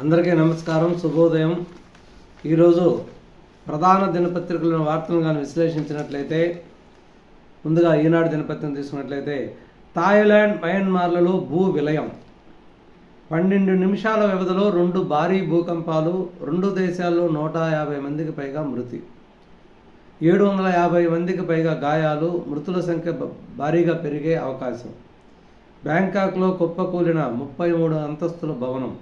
అందరికీ నమస్కారం శుభోదయం. ఈరోజు ప్రధాన దినపత్రికలను వార్తలను కానీ విశ్లేషించినట్లయితే ముందుగా ఈనాడు దినపత్రికను తీసుకున్నట్లయితే థాయిలాండ్ మయన్మార్లలో భూ విలయం. పన్నెండు నిమిషాల వ్యవధిలో రెండు భారీ భూకంపాలు రెండు దేశాల్లో నూట యాభై మందికి పైగా మృతి. ఏడు వందల యాభై మందికి పైగా గాయాలు మృతుల సంఖ్య భారీగా పెరిగే అవకాశం. బ్యాంకాక్లో కుప్పకూలిన ముప్పై మూడు అంతస్తుల భవనం.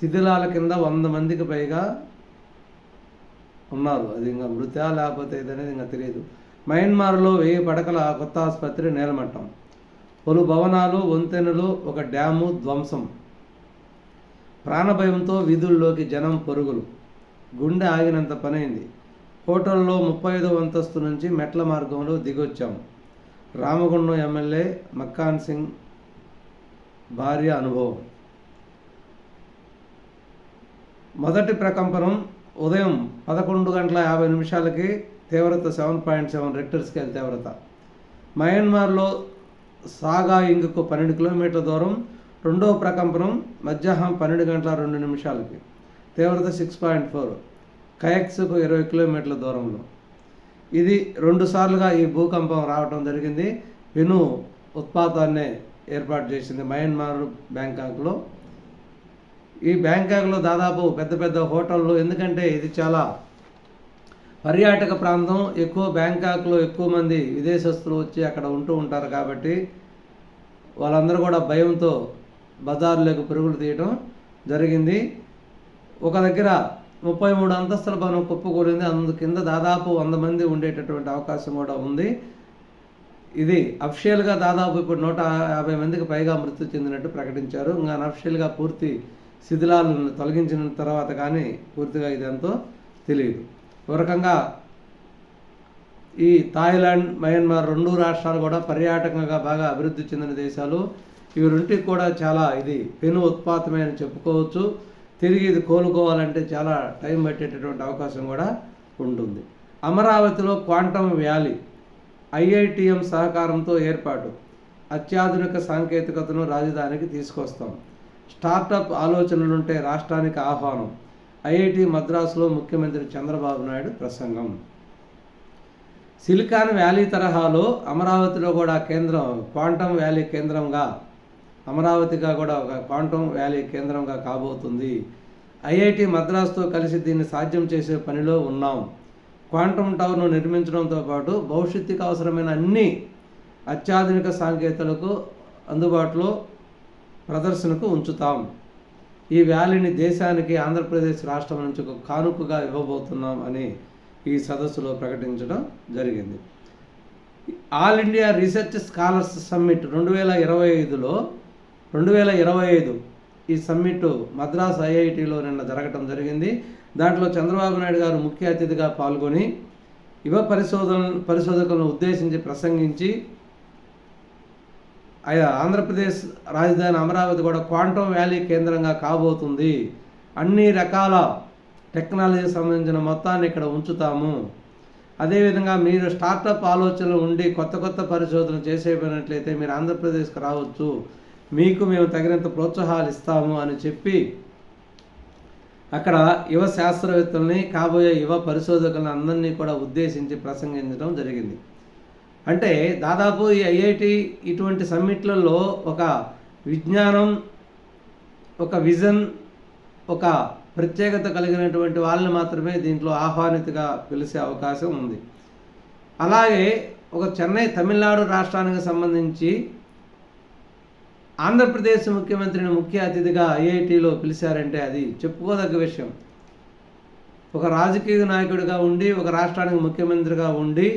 శిథిలాల కింద వంద మందికి పైగా ఉన్నారు. అది ఇంకా మృత్యా లేకపోతే ఇదనేది ఇంకా తెలియదు. మయన్మార్లో వెయ్యి పడకల కొత్త ఆసుపత్రి నేలమట్టం. పలు భవనాలు వంతెనలు ఒక డ్యాము ధ్వంసం. ప్రాణభయంతో వీధుల్లోకి జనం పరుగులు. గుండె ఆగినంత పనైంది. హోటల్లో ముప్పై ఐదో అంతస్తు నుంచి మెట్ల మార్గంలో దిగొచ్చాం. రామగుండం ఎమ్మెల్యే మక్కాన్ సింగ్ భార్య అనుభవం. మొదటి ప్రకంపనం ఉదయం పదకొండు గంటల యాభై నిమిషాలకి తీవ్రత seven point seven Richter scale తీవ్రత. మయన్మార్లో సాగా ఇంగుకు పన్నెండు కిలోమీటర్ల దూరం రెండవ ప్రకంపనం మధ్యాహ్నం పన్నెండు గంటల రెండు నిమిషాలకి తీవ్రత సిక్స్ పాయింట్ ఫోర్ కయక్స్కు ఇరవై కిలోమీటర్ల దూరంలో. ఇది రెండు సార్లుగా ఈ భూకంపం రావడం జరిగింది. పెను ఉత్పాతాన్ని ఏర్పాటు చేసింది మయన్మార్ బ్యాంకాక్లో. ఈ బ్యాంకాక్లో దాదాపు పెద్ద పెద్ద హోటళ్ళు ఎందుకంటే ఇది చాలా పర్యాటక ప్రాంతం. ఎక్కువ బ్యాంకాక్లో ఎక్కువ మంది విదేశస్తులు వచ్చి అక్కడ ఉంటూ ఉంటారు కాబట్టి వాళ్ళందరూ కూడా భయంతో బజార్లోకి పరుగులు తీయడం జరిగింది. ఒక దగ్గర ముప్పై మూడు అంతస్తుల భవనం కుప్పకూలింది. అందు కింద దాదాపు వంద మంది ఉండేటటువంటి అవకాశం కూడా ఉంది. ఇది అఫిషియల్గా దాదాపు ఇప్పుడు నూట యాభై మందికి పైగా మృతి చెందినట్టు ప్రకటించారు. ఇంకా అన్అఫిషియల్గా పూర్తి శిథిలాలను తొలగించిన తర్వాత కానీ పూర్తిగా ఇదంతో తెలియదు. ఒక రకంగా ఈ థాయిలాండ్ మయన్మార్ రెండు రాష్ట్రాలు కూడా పర్యాటకంగా బాగా అభివృద్ధి చెందిన దేశాలు. ఇవి రెంటికి కూడా చాలా ఇది పెను ఉత్పాతమే అని చెప్పుకోవచ్చు. తిరిగి ఇది కోలుకోవాలంటే చాలా టైం పట్టేటటువంటి అవకాశం కూడా ఉంటుంది. అమరావతిలో క్వాంటమ్ వ్యాలీ ఐఐటిఎం సహకారంతో ఏర్పాటు. అత్యాధునిక సాంకేతికతను రాజధానికి తీసుకొస్తాం. స్టార్టప్ ఆలోచనలుంటే రాష్ట్రానికి ఆహ్వానం. ఐఐటి మద్రాసులో ముఖ్యమంత్రి చంద్రబాబు నాయుడు ప్రసంగం. సిలికాన్ వ్యాలీ తరహాలో అమరావతిలో కూడా కేంద్రం క్వాంటమ్ వ్యాలీ కేంద్రంగా అమరావతిగా కూడా ఒక క్వాంటమ్ వ్యాలీ కేంద్రంగా కాబోతుంది. ఐఐటి మద్రాసుతో కలిసి దీన్ని సాధ్యం చేసే పనిలో ఉన్నాం. క్వాంటమ్ టవర్ను నిర్మించడంతో పాటు భవిష్యత్తుకు అవసరమైన అన్ని అత్యాధునిక సాంకేతికలకు అందుబాటులో ప్రదర్శనకు ఉంచుతాం. ఈ వ్యాలీని దేశానికి ఆంధ్రప్రదేశ్ రాష్ట్రం నుంచి ఒక కానుకగా ఇవ్వబోతున్నాం అని ఈ సదస్సులో ప్రకటించడం జరిగింది. All India research scholars summit రెండు వేల ఇరవై ఐదులో రెండు వేల ఇరవై ఐదు ఈ సమ్మిట్ మద్రాస్ ఐఐటిలో నిన్న జరగటం జరిగింది. దాంట్లో చంద్రబాబు నాయుడు గారు ముఖ్య అతిథిగా పాల్గొని యువ పరిశోధన పరిశోధకులను ఉద్దేశించి ప్రసంగించి ఆంధ్రప్రదేశ్ రాజధాని అమరావతి కూడా క్వాంటమ్ వ్యాలీ కేంద్రంగా కాబోతుంది. అన్ని రకాల టెక్నాలజీకి సంబంధించిన మొత్తాన్ని ఇక్కడ ఉంచుతాము. అదేవిధంగా మీరు స్టార్టప్ ఆలోచనలు ఉండి కొత్త కొత్త పరిశోధన చేసేపోయినట్లయితే మీరు ఆంధ్రప్రదేశ్కి రావచ్చు. మీకు మేము తగినంత ప్రోత్సాహాలు ఇస్తాము అని చెప్పి అక్కడ యువ శాస్త్రవేత్తల్ని కాబోయే యువ పరిశోధకులను అందరినీ కూడా ఉద్దేశించి ప్రసంగించడం జరిగింది. అంటే దాదాపు ఈ ఐఐటి ఇటువంటి సమ్మిట్లలో ఒక విజ్ఞానం ఒక విజన్ ఒక ప్రత్యేకత కలిగినటువంటి వాళ్ళని మాత్రమే దీంట్లో ఆహ్వానితగా పిలిచే అవకాశం ఉంది. అలాగే ఒక చెన్నై తమిళనాడు రాష్ట్రానికి సంబంధించి ఆంధ్రప్రదేశ్ ముఖ్యమంత్రిని ముఖ్య అతిథిగా ఐఐటిలో పిలిచారంటే అది చెప్పుకోదగ్గ విషయం. ఒక రాజకీయ నాయకుడిగా ఉండి ఒక రాష్ట్రానికి ముఖ్యమంత్రిగా ఉండి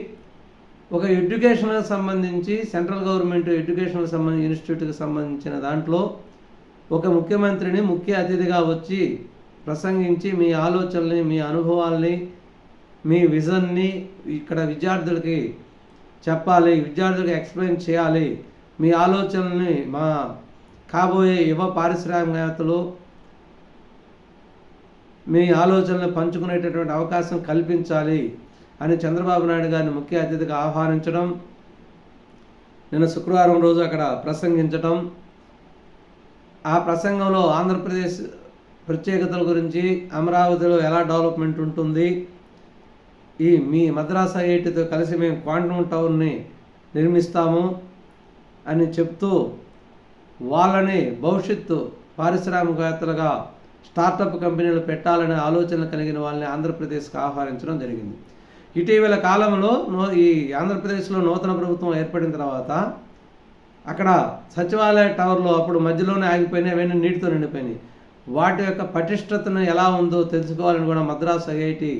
ఒక ఎడ్యుకేషన్కి సంబంధించి సెంట్రల్ గవర్నమెంట్ ఎడ్యుకేషన్కి సంబంధించి ఇన్స్టిట్యూట్కి సంబంధించిన దాంట్లో ఒక ముఖ్యమంత్రిని ముఖ్య అతిథిగా వచ్చి ప్రసంగించి మీ ఆలోచనల్ని మీ అనుభవాల్ని మీ విజన్ని ఇక్కడ విద్యార్థులకి చెప్పాలి విద్యార్థులకు ఎక్స్ప్లెయిన్ చేయాలి. మీ ఆలోచనల్ని మా కాబోయే యువ పారిశ్రామికవేత్తలు మీ ఆలోచనలు పంచుకునేటటువంటి అవకాశం కల్పించాలి. అని చంద్రబాబు నాయుడు గారిని ముఖ్య అతిథిగా ఆహ్వానించడం నిన్న శుక్రవారం రోజు అక్కడ ప్రసంగించడం ఆ ప్రసంగంలో ఆంధ్రప్రదేశ్ ప్రత్యేకతల గురించి అమరావతిలో ఎలా డెవలప్మెంట్ ఉంటుంది ఈ మీ మద్రాస్ ఐఐటితో కలిసి మేము క్వాంటమ్ టవర్ని నిర్మిస్తాము అని చెప్తూ వాళ్ళని భవిష్యత్తు పారిశ్రామికవేత్తలుగా స్టార్టప్ కంపెనీలు పెట్టాలనే ఆలోచనలు కలిగిన వాళ్ళని ఆంధ్రప్రదేశ్కి ఆహ్వానించడం జరిగింది. ఇటీవల కాలంలో నూ ఈ ఆంధ్రప్రదేశ్లో నూతన ప్రభుత్వం ఏర్పడిన తర్వాత అక్కడ సచివాలయ టవర్లో అప్పుడు మధ్యలోనే ఆగిపోయినాయి అవన్నీ నీటితో నిండిపోయినాయి. వాటి యొక్క పటిష్టతను ఎలా ఉందో తెలుసుకోవాలని కూడా మద్రాస్ ఐఐటి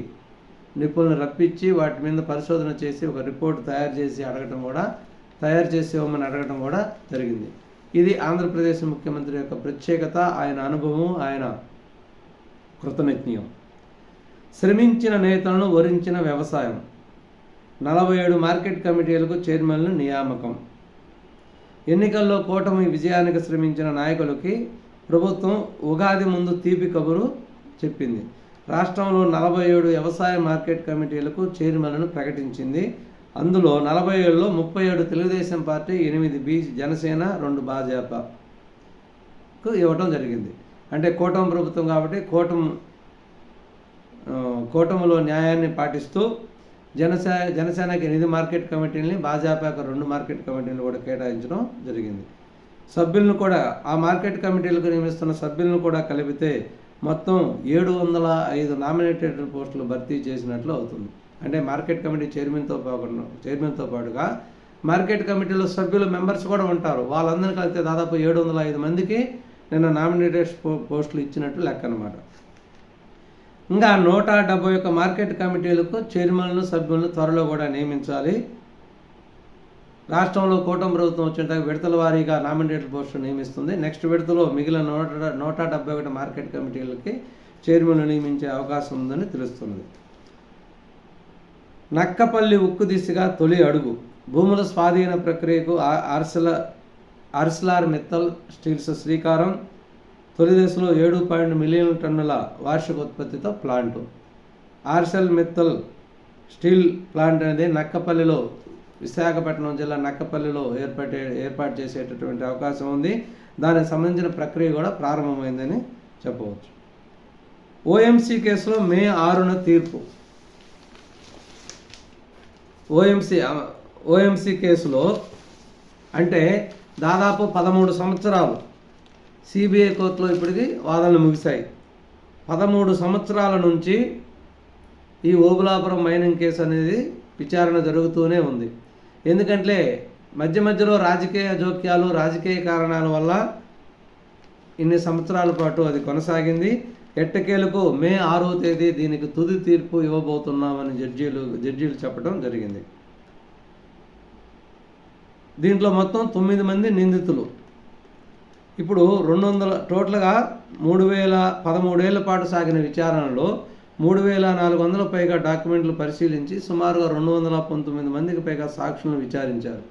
నిపుణులను రప్పించి వాటి మీద పరిశోధన చేసి ఒక రిపోర్ట్ తయారు చేసి అడగటం కూడా తయారు చేసి ఇవ్వమని అడగటం కూడా జరిగింది. ఇది ఆంధ్రప్రదేశ్ ముఖ్యమంత్రి యొక్క ప్రత్యేకత ఆయన అనుభవం ఆయన కృతనిజ్ఞం శ్రమించిన నేతలను వరించిన వ్యవసాయం. నలభై ఏడు మార్కెట్ కమిటీలకు చైర్మన్లు నియామకం. ఎన్నికల్లో కూటమి విజయానికి శ్రమించిన నాయకులకి ప్రభుత్వం ఉగాది ముందు తీపి కబురు చెప్పింది. రాష్ట్రంలో నలభై ఏడు వ్యవసాయ మార్కెట్ కమిటీలకు చైర్మన్లను ప్రకటించింది. అందులో నలభై ఏడులో ముప్పై ఏడు తెలుగుదేశం పార్టీ ఎనిమిది బీ జనసేన రెండు భాజపాకు ఇవ్వటం జరిగింది. అంటే కూటమి ప్రభుత్వం కాబట్టి కూటమి కూటమిలో న్యాయాన్ని పాటిస్తూ జనసే జనసేనకి ఎనిమిది మార్కెట్ కమిటీలని భాజపాకు రెండు మార్కెట్ కమిటీలు కూడా కేటాయించడం జరిగింది. సభ్యులను కూడా ఆ మార్కెట్ కమిటీలకు నియమిస్తున్న సభ్యులను కూడా కలిపితే మొత్తం ఏడు వందల ఐదు నామినేటెడ్ పోస్టులు భర్తీ చేసినట్లు అవుతుంది. అంటే మార్కెట్ కమిటీ చైర్మన్తో పాకుండా చైర్మన్తో పాటుగా మార్కెట్ కమిటీలో సభ్యులు మెంబర్స్ కూడా ఉంటారు. వాళ్ళందరినీ కలిపితే దాదాపు ఏడు వందల ఐదు మందికి నిన్న నామినేటెడ్ పో- పోస్టులు ఇచ్చినట్టు లెక్క అనమాట ఇంకా నూట డెబ్బై ఒక్క మార్కెట్ కమిటీలకు చైర్మన్లు సభ్యులను త్వరలో కూడా నియమించాలి. రాష్ట్రంలో కూటమి ప్రభుత్వం వచ్చిన విడతల వారీగా నామినేటెడ్ పోస్టులు నియమిస్తుంది. నెక్స్ట్ విడతలో మిగిలిన నూట నూట డెబ్బై ఒకటి మార్కెట్ కమిటీలకి చైర్మన్లు నియమించే అవకాశం ఉందని తెలుస్తున్నది నక్కపల్లి ఉక్కు దిశగా తొలి అడుగు. భూముల స్వాధీన ప్రక్రియకు ఆ- ఆర్సెల మిత్తల్ స్టీల్స్ శ్రీకారం. తొలి దశలో ఏడు పాయింట్ మిలియన్ టన్నుల వార్షిక ఉత్పత్తితో ప్లాంటు. ఆర్సెల్ మిత్తల్ స్టీల్ ప్లాంట్ అనేది నక్కపల్లిలో విశాఖపట్నం జిల్లా నక్కపల్లిలో ఏర్పాటే ఏర్పాటు చేసేటటువంటి అవకాశం ఉంది. దానికి సంబంధించిన ప్రక్రియ కూడా ప్రారంభమైందని చెప్పవచ్చు. ఓఎంసీ కేసులో మే ఆరున తీర్పు. ఓఎంసీ ఓఎంసీ కేసులో అంటే దాదాపు పదమూడు సంవత్సరాలు సిబిఐ కోర్టులో ఇప్పటికి వాదనలు ముగిశాయి. పదమూడు సంవత్సరాల నుంచి ఈ ఓబులాపురం మైనింగ్ కేసు అనేది విచారణ జరుగుతూనే ఉంది. ఎందుకంటే మధ్య మధ్యలో రాజకీయ జోక్యాలు రాజకీయ కారణాల వల్ల ఇన్ని సంవత్సరాల పాటు అది కొనసాగింది. ఎట్టకేలకు మే ఆరో తేదీ దీనికి తుది తీర్పు ఇవ్వబోతున్నామని జడ్జీలు జడ్జీలు చెప్పడం జరిగింది. దీంట్లో మొత్తం తొమ్మిది మంది నిందితులు. ఇప్పుడు రెండు వందల టోటల్గా మూడు వేల పదమూడేళ్ళ పాటు సాగిన విచారణలో మూడు వేల నాలుగు వందల పైగా డాక్యుమెంట్లు పరిశీలించి సుమారుగా రెండు వందల పంతొమ్మిది మందికి పైగా సాక్షులను విచారించారు.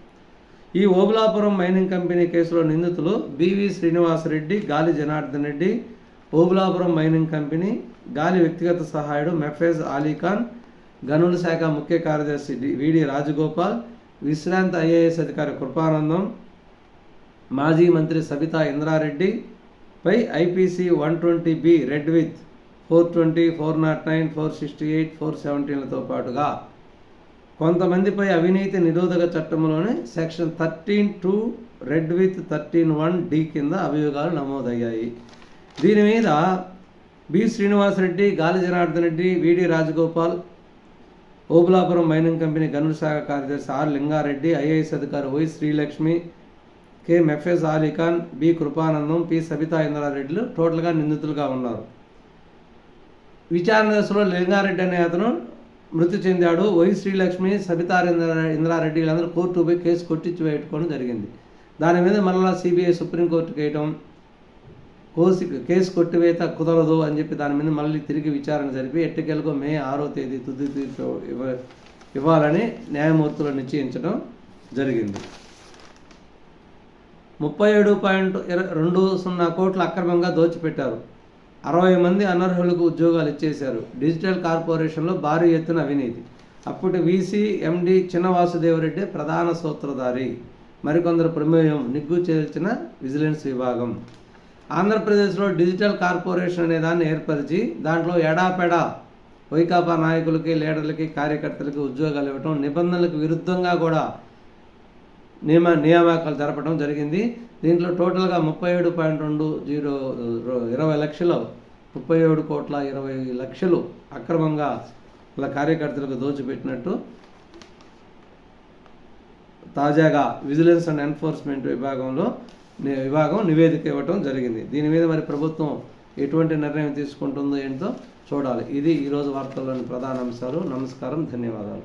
ఈ ఓబులాపురం మైనింగ్ కంపెనీ కేసులో నిందితులు B V Srinivasa Reddy Gali Janardhan Reddy Obulapuram mining company Gali వ్యక్తిగత సహాయుడు మెఫేజ్ అలీఖాన్ గనుల శాఖ ముఖ్య కార్యదర్శి విడి రాజగోపాల్ విశ్రాంత ఐఏఎస్ అధికారి కృపానందం మాజీ మంత్రి సబితా ఇంద్రారెడ్డి పై IPC one twenty B read with four twenty four nought nine four sixty eight four సెవెంటీన్లతో పాటుగా. కొంతమందిపై అవినీతి నిరోధక చట్టంలోని section thirteen two read with thirteen one D కింద అభియోగాలు నమోదయ్యాయి. దీని మీద బి శ్రీనివాసరెడ్డి గాలి జనార్దన్ రెడ్డి విడి రాజగోపాల్ ఓబులాపురం మైనింగ్ కంపెనీ గనుల శాఖ కార్యదర్శి ఆర్ లింగారెడ్డి ఐఏఎస్ అధికారి వై శ్రీలక్ష్మి కె మెఫెజ్ అలీఖాన్ బి కృపానందం పి సబితా ఇంద్రారెడ్డిలు టోటల్గా నిందితులుగా ఉన్నారు. విచారణ దశలో లింగారెడ్డి అనే అతను మృతి చెందాడు. వై శ్రీలక్ష్మి సబితా ఇంద్రారెడ్డి వీళ్ళందరూ కోర్టు పోయి కేసు కొట్టించి పెట్టుకోవడం జరిగింది. దాని మీద మళ్ళా సిబిఐ సుప్రీంకోర్టుకి వేయటం కోసి కేసు కొట్టివేత కుదరదు అని చెప్పి దాని మీద మళ్ళీ తిరిగి విచారణ జరిపి ఎట్టకేలకు మే ఆరో తేదీ తుది తీర్పు ఇవ్వ ఇవ్వాలని న్యాయమూర్తులు నిశ్చయించడం జరిగింది. ముప్పై ఏడు పాయింట్ రెండు సున్నా కోట్లు అక్రమంగా దోచిపెట్టారు. అరవై మంది అనర్హులకు ఉద్యోగాలు ఇచ్చేశారు. డిజిటల్ కార్పొరేషన్లో భారీ ఎత్తున అవినీతి. అప్పటి వీసీ ఎండి చిన్న వాసుదేవరెడ్డి ప్రధాన సూత్రధారి. మరికొందరు ప్రమేయం నిగ్గు చేర్చిన విజిలెన్స్ విభాగం. ఆంధ్రప్రదేశ్లో డిజిటల్ కార్పొరేషన్ అనే దాన్ని ఏర్పరిచి దాంట్లో ఎడాపెడా వైకాపా నాయకులకి లీడర్లకి కార్యకర్తలకి ఉద్యోగాలు ఇవ్వటం నిబంధనలకు విరుద్ధంగా కూడా నియమ నియామకాలు జరపడం జరిగింది. దీంట్లో టోటల్గా ముప్పై ఏడు పాయింట్ రెండు జీరో ఇరవై లక్షలు ముప్పై ఏడు కోట్ల ఇరవై లక్షలు అక్రమంగా ఇలా కార్యకర్తలకు దోచిపెట్టినట్టు తాజాగా విజిలెన్స్ అండ్ ఎన్ఫోర్స్మెంట్ విభాగంలో విభాగం నివేదిక ఇవ్వటం జరిగింది. దీని మీద మరి ప్రభుత్వం ఎటువంటి నిర్ణయం తీసుకుంటుందో ఏంటో చూడాలి. ఇది ఈరోజు వార్తల్లోని ప్రధాన అంశాలు. నమస్కారం ధన్యవాదాలు.